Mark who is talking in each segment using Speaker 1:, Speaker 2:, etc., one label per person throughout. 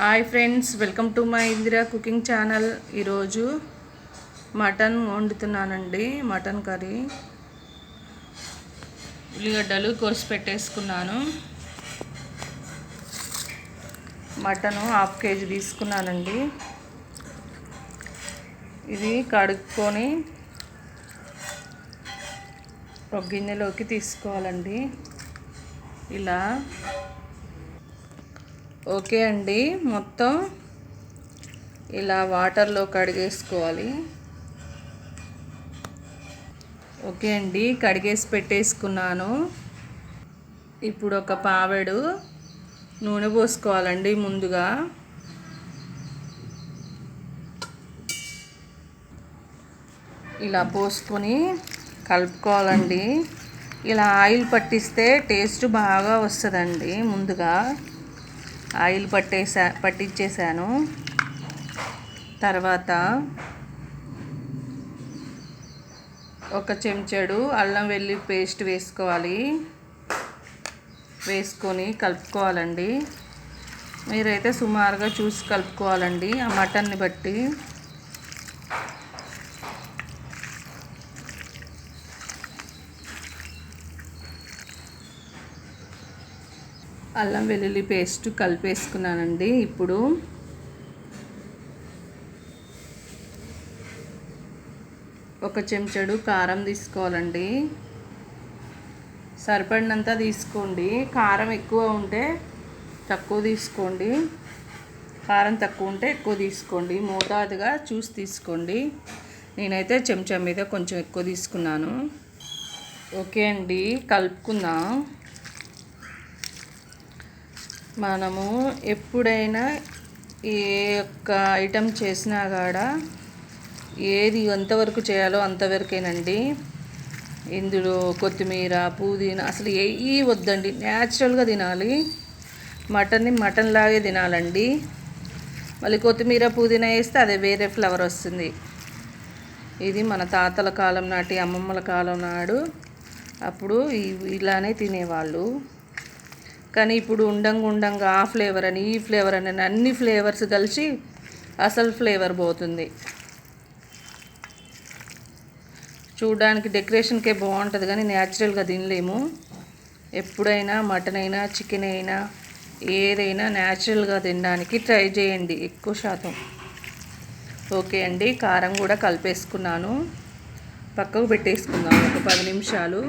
Speaker 1: Hi friends welcome to my Indira cooking channel ఈరోజు mutton వండుతున్నానండి mutton curry. ఉల్లిగడ్డలు కోసి పెట్టేసుకున్నాను. మటను హాఫ్ కేజీ తీసుకున్నానండి. ఇది కడుక్కొని ఒక గిన్నెలోకి తీసుకోవాలండి. ఇలా ఓకే అండి మొత్తం ఇలా వాటర్లో కడిగేసుకోవాలి. ఓకే అండి కడిగేసి పెట్టేసుకున్నాను. ఇప్పుడు ఒక పావెడు నూనె పోసుకోవాలండి ముందుగా. ఇలా పోసుకొని కలుపుకోవాలండి. ఇలా ఆయిల్ పట్టిస్తే టేస్ట్ బాగా వస్తుందండి ముందుగా. ఆయిల్ పట్టేసా పట్టించేసాను తర్వాత ఒక చెంచాడు అల్లం వెల్లి పేస్ట్ వేసుకోవాలి. వేసుకొని కలుపుకోవాలండి. మీరైతే సుమారుగా చూసి కలుపుకోవాలండి ఆ మటన్ని బట్టి. అల్లం వెల్లుల్లి పేస్ట్ కలిపేసుకున్నానండి ఇప్పుడు. ఒక చెంచాడు కారం తీసుకోవాలండి. సరిపడినంత తీసుకోండి. కారం ఎక్కువ ఉంటే తక్కువ తీసుకోండి. కారం తక్కువ ఉంటే ఎక్కువ తీసుకోండి. మోతాదుగా చూసి తీసుకోండి. నేనైతే చెంచా మీద కొంచెం ఎక్కువ తీసుకున్నాను. ఓకే అండి కలుపుకుందాం. మనము ఎప్పుడైనా ఏ యొక్క ఐటెం చేసినా కాడ ఏది ఎంతవరకు చేయాలో అంతవరకేనండి. ఇందులో కొత్తిమీర పుదీనా అసలు ఏ వద్దండి. న్యాచురల్గా తినాలి. మటన్ని మటన్ లాగే తినాలండి. మళ్ళీ కొత్తిమీర పుదీనా వేస్తే అదే వేరే ఫ్లేవర్ వస్తుంది. ఇది మన తాతల కాలం నాటి అమ్మమ్మల కాలం నాడు అప్పుడు ఇలానే తినేవాళ్ళు. కానీ ఇప్పుడు ఉండంగా ఉండంగా ఆ ఫ్లేవర్ అని ఈ ఫ్లేవర్ అని అన్ని ఫ్లేవర్స్ కలిసి అసలు ఫ్లేవర్ పోతుంది. చూడడానికి డెకరేషన్కే బాగుంటుంది కానీ న్యాచురల్గా తినలేము. ఎప్పుడైనా మటన్ అయినా చికెన్ అయినా ఏదైనా న్యాచురల్గా తినడానికి ట్రై చేయండి ఎక్కువ శాతం. ఓకే అండి కారం కూడా కలిపేసుకున్నాను. పక్కకు పెట్టేసుకుందాం ఒక పది నిమిషాలు.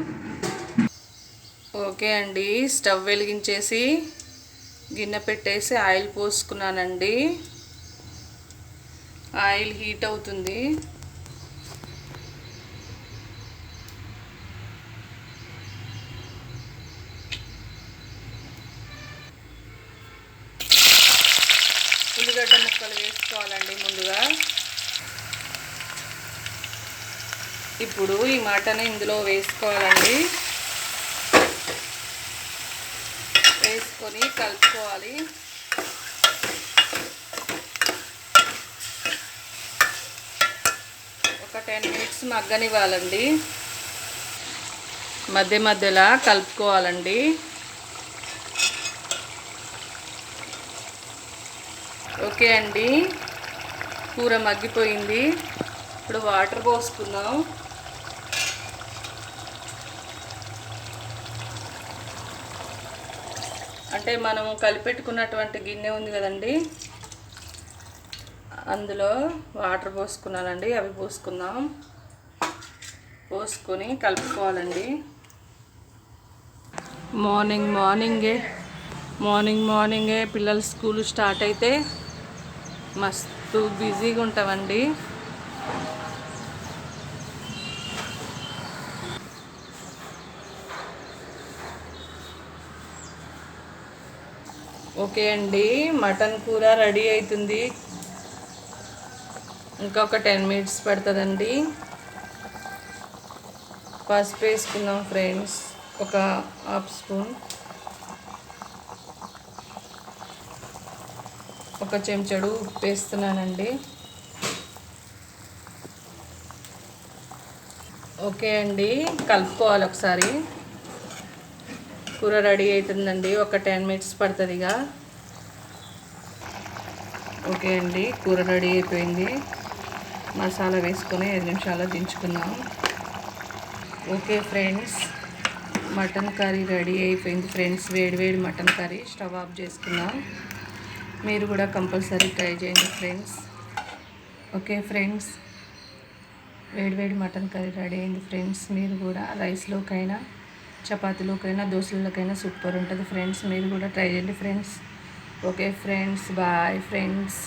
Speaker 1: ఓకే అండి స్టవ్ వెలిగించేసి గిన్నె పెట్టేసి ఆయిల్ పోసుకున్నానండి. ఆయిల్ హీట్ అవుతుంది. ఉల్లిగడ్డ ముక్కలు వేసుకోవాలండి ముందుగా. ఇప్పుడు ఈ మటన్ ఇందులో వేసుకోవాలండి. వేసుకొని కలుపుకోవాలి. ఒక టెన్ మినిట్స్ మగ్గనివ్వాలండి. మధ్య మధ్యలో కలుపుకోవాలండి. ఓకే అండి. కూర మగ్గిపోయింది. ఇప్పుడు వాటర్ పోసుకుందాం. అంటే మనం కలిపెట్టుకున్నటువంటి గిన్నె ఉంది కదండి. అందులో వాటర్ పోసుకున్నానండి అవి పోసుకుందాం. పోసుకొని కలుపుకోవాలండి. మార్నింగ్ మార్నింగే మార్నింగ్ మార్నింగే పిల్లలు స్కూల్ స్టార్ట్ అయితే మస్తు బిజీగా ఉంటామండి. ఓకే అండి మటన్ కూర రెడీ అవుతుంది ఇంకొక టెన్ మినిట్స్ పడుతుందండి. పసుపు వేసుకుందాం ఫ్రెండ్స్ ఒక హాఫ్ స్పూన్. ఒక చెంచడు ఉప్పు వేస్తున్నానండి. ఓకే అండి కలుపుకోవాలి ఒకసారి. కూర రెడీ అవుతుందండి ఒక టెన్ మినిట్స్ పడుతుందిగా. ఓకే అండి కూర రెడీ అయిపోయింది. మసాలా వేసుకొని ఐదు నిమిషాలు దించుకుందాం. Okay friends mutton curry ready అయిపోయింది ఫ్రెండ్స్. వేడి వేడి మటన్ కర్రీ స్టవ్ ఆఫ్ చేసుకుందాం. మీరు కూడా కంపల్సరీ ట్రై చేయండి ఫ్రెండ్స్. ఓకే ఫ్రెండ్స్ వేడి వేడి మటన్ కర్రీ రెడీ అయింది ఫ్రెండ్స్. మీరు కూడా రైస్లోకైనా చపాతీలోకైనా దోశలకైనా సూపర్ ఉంటుంది. ఫ్రెండ్స్ మీరు కూడా ట్రై చేయండి friends okay friends bye friends